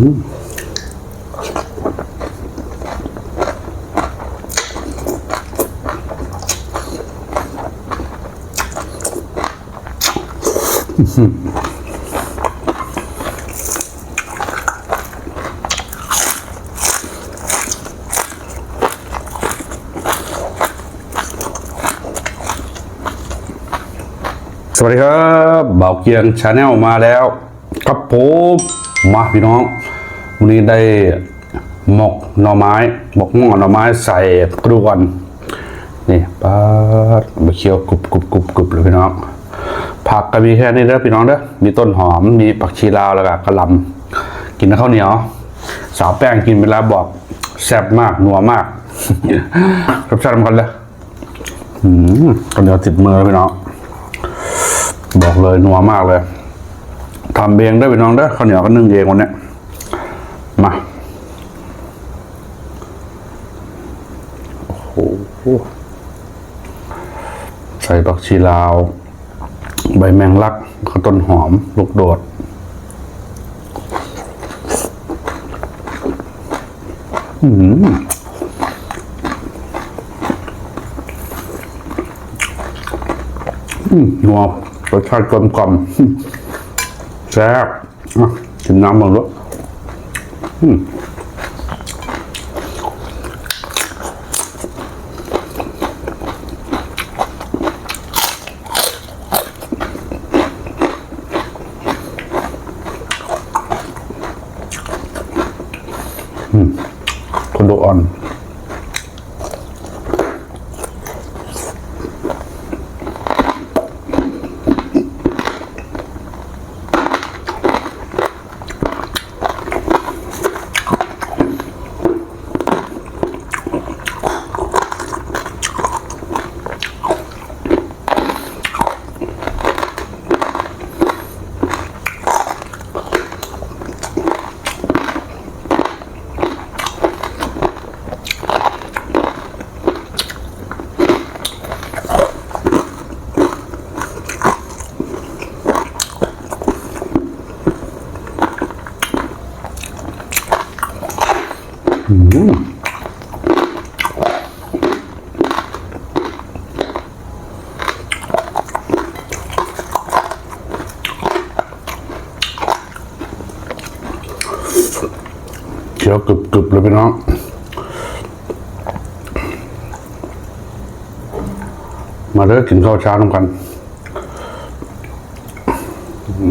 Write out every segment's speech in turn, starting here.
ส วัสดีครับเบาเกียงชาแนลมาแล้ว ครับผมมาพี่น้อง วันนี้ได้หมกหน่อไม้หมกหม้อหน่อไม้ใส่กระดูกอ่อนนี่ป้าดมาเคี่ยวกรุบกรุบกรุบกรุบเลยพี่น้อง ผักก็มีแค่นี้เด้อพี่น้องเด้อมีต้นหอมมีผักชีลาวแล้วก็กระลำกินกับข้าวเหนียว สาวแป้งกินเวลาบอกแซ่บมากนัวมากรสชาติมันกันเลยอืมข้าวเหนียวติดมือเลยพี่น้อง บอกเลยนัวมากเลยทำเองได้ไปน้องได้ข้าวเหนียวก็นึ่งเองวันนี้มาโอ้โหใส่ผักชีลาว ใบแมงลักข้าวต้นหอม ลูกโดดอืมนัว รสชาติกลมกล่อมแซ่บกินน้ำมันด้วยคนดูอ่อน เคี้ยวกรึบๆเลยพี่น้องมาเลิกกินข้าวเช้าน้ำกัน อื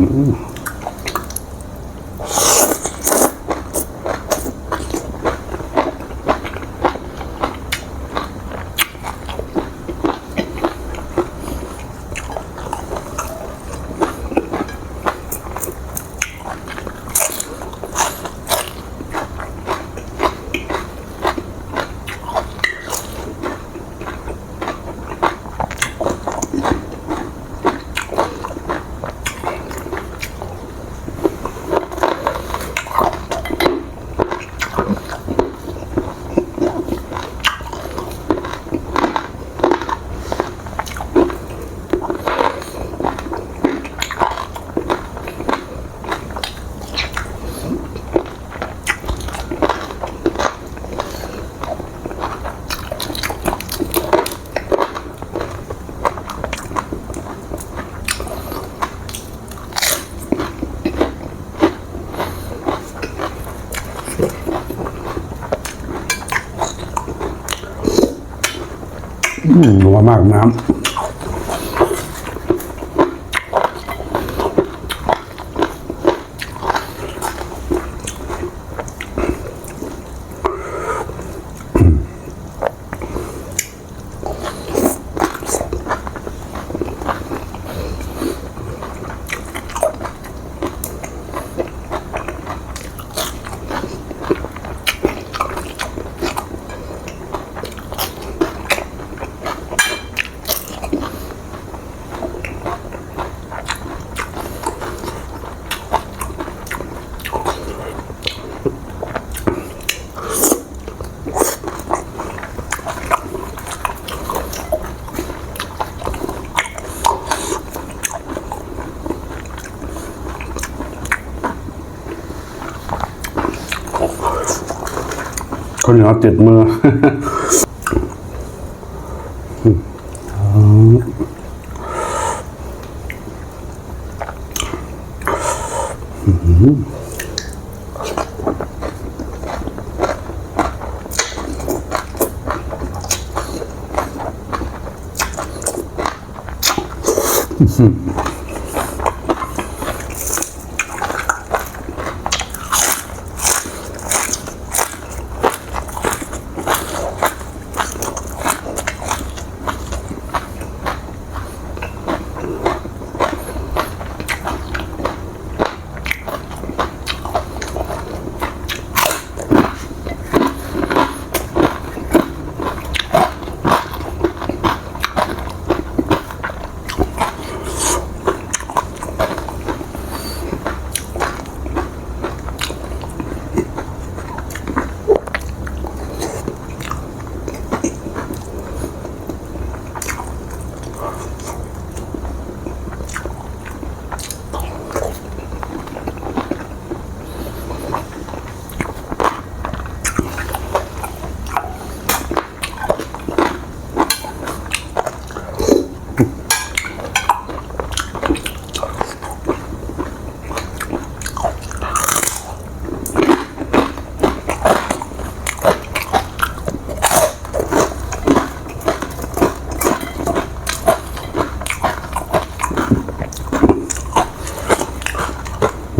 ม เหนียวติดมือ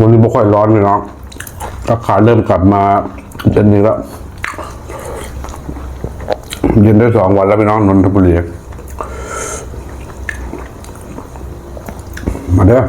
วันนี้ไม่ค่อย ร้อนเลยเนาะอากาศเริ่มกลับมาเย็นนี้แล้วเย็นได้สองวันแล้วพี่น้องนนทบุรีมาเด้อ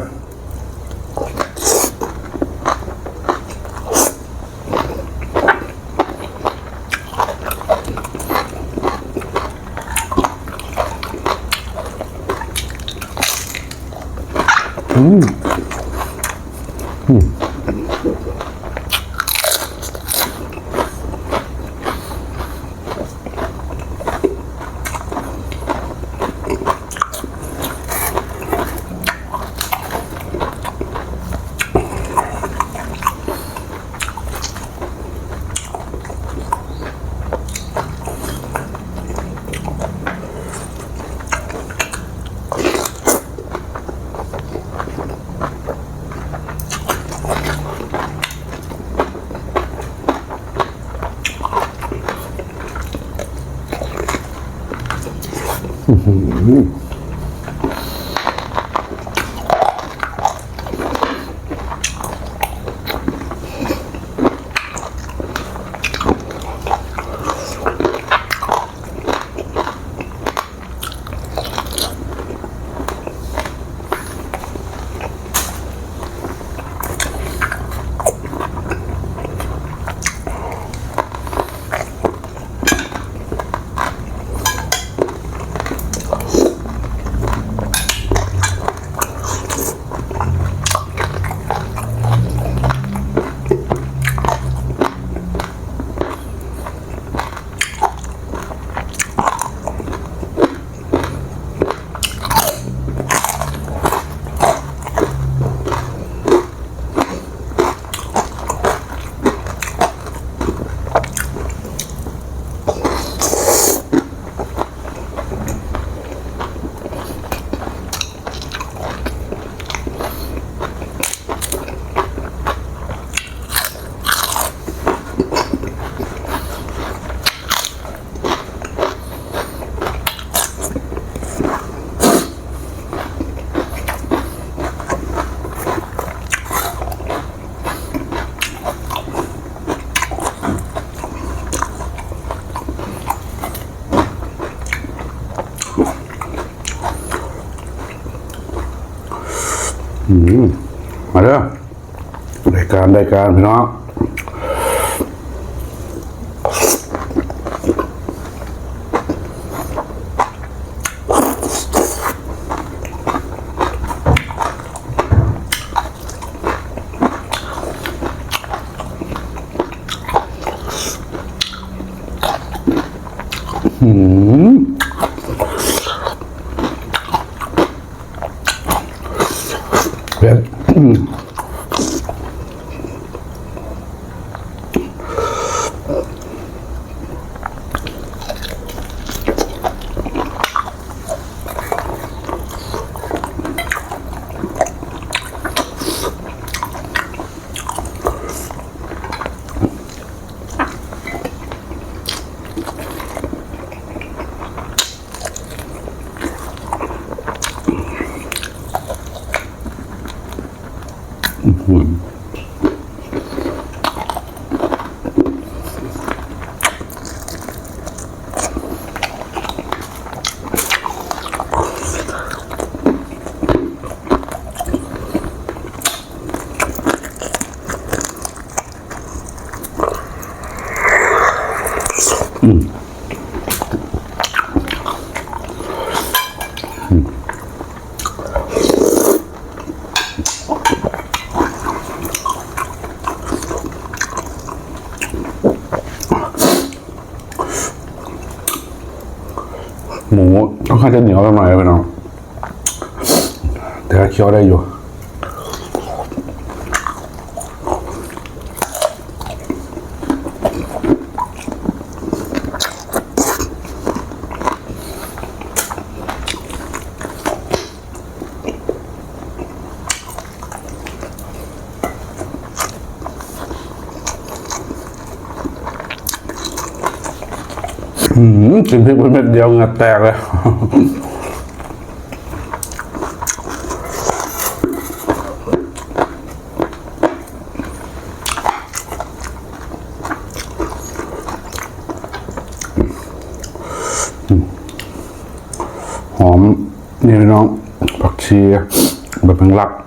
การรายการพี่น้อง จะเหนียวกันหน่อยพี่น้องแต่ก็เคี้ยวได้อยู่อืมกินพริกไปเม็ดเดียวเงาแตกเลย หอมนี่น้องผักชีแบบเป็นลัก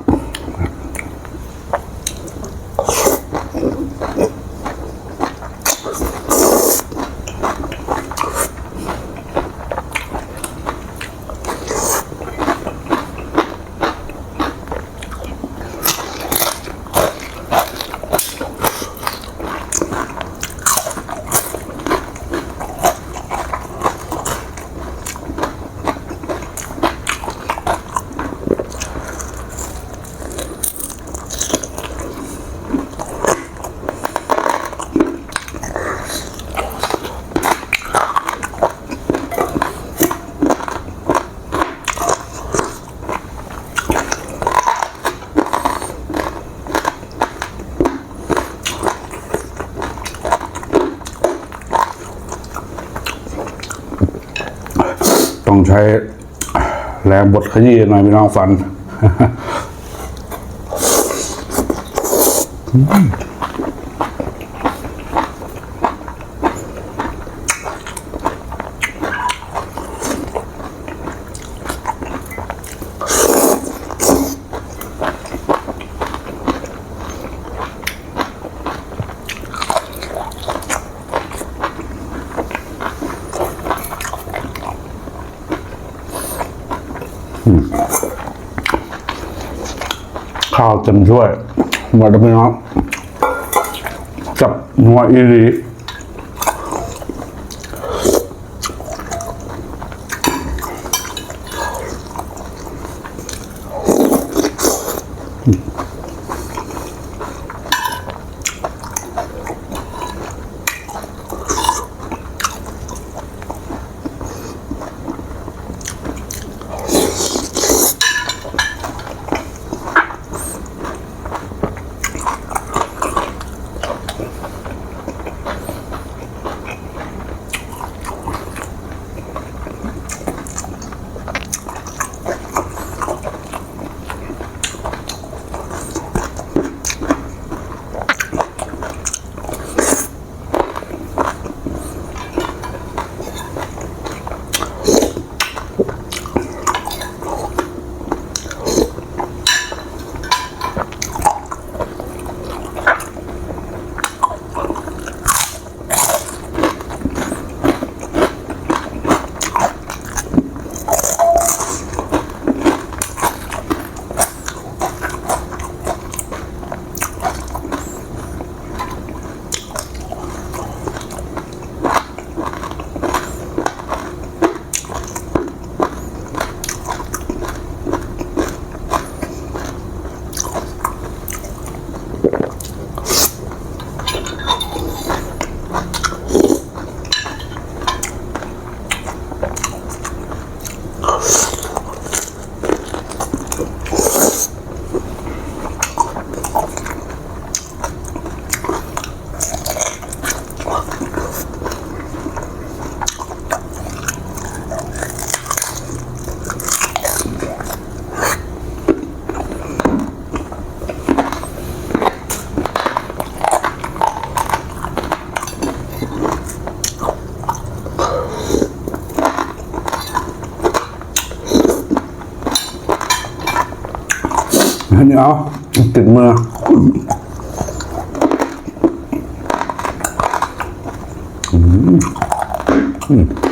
ต้องใช้แรงบดขยี้หน่อยพี่น้องฟัน ข้าวเต็มถ้วยหมดแล้วพี่น้องจับนัวอีรี นี่เอาติดมือืม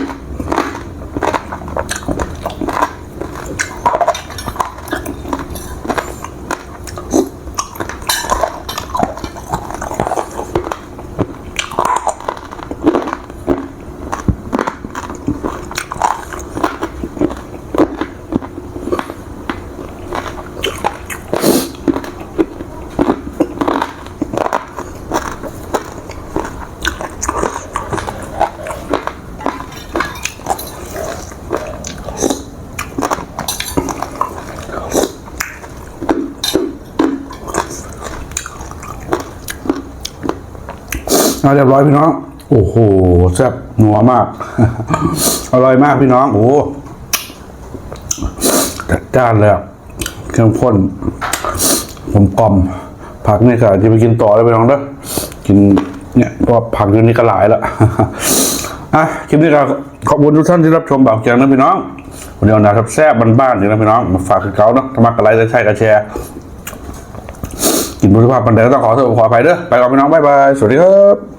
เอาเรียบร้อยพี่น้อง โอ้โหแซ่บหนัวมาก อร่อยมากพี่น้องโอ้จัดจ้านเลยอะเข้มข้นผมกลมผักนี่ก็จะไปกินต่อเลยพี่น้องเด้อกินเนี่ยเพว่าผักอยู่นี่ก็หลายละอะคลิปนี้ก็ขอบคุณทุกท่านที่รับชมแบบเกียงนะพี่น้องวันนี้เอานะครับแซ่บบ้านๆอยู่นะพี่น้องมาฝากคือเก่าเนาะถ้ามักกระไรจะใช่กระแชร์กินบุญภาพบันไดก็ต้องขอโทษขออภัยเด้อไปก่อนพี่น้องบ๊ายบายสวัสดีครับ